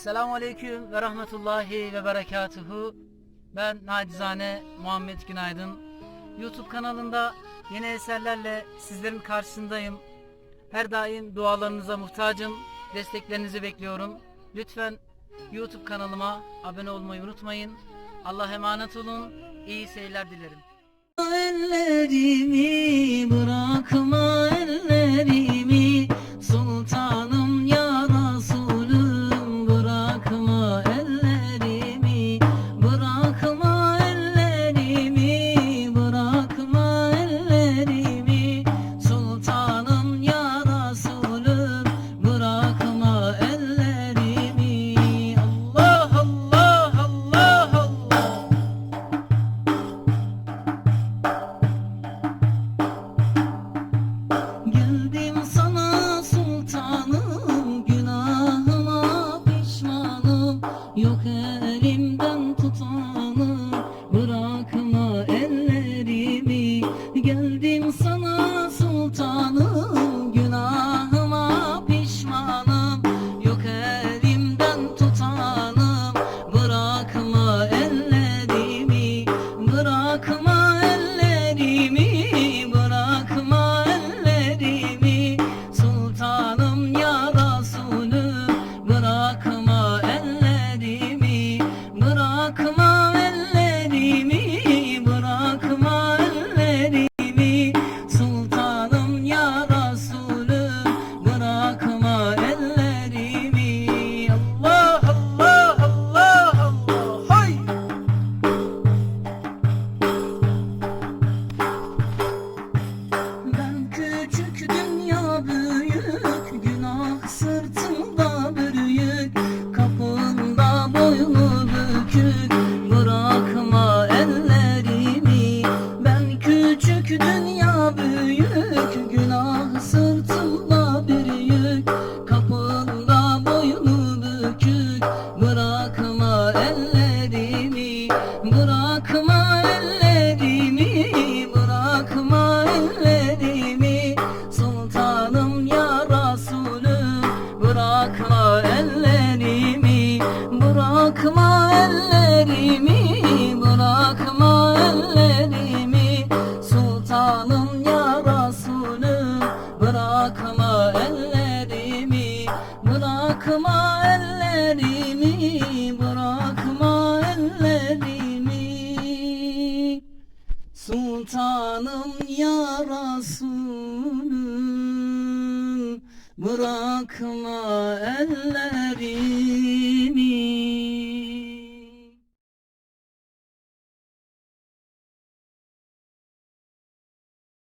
Selamun Aleyküm ve Rahmetullahi ve Berekatuhu. Ben nacizane Muhammed Günaydın. YouTube kanalında yeni eserlerle sizlerin karşısındayım. Her daim dualarınıza muhtacım. Desteklerinizi bekliyorum. Lütfen YouTube kanalıma abone olmayı unutmayın. Allah emanet olun. İyi seyirler dilerim. Ellerimi bırakma ellerimi elimden tutanım bırakma ellerimi. Geldim sana sultanım Bırakma good ellerimi Bırakma ellerimi. Sultanım ya Resulüm Bırakma ellerimi. Bırakma ellerimi Bırakma ellerimi. Sultanım ya Resulüm Bırakma ellerimi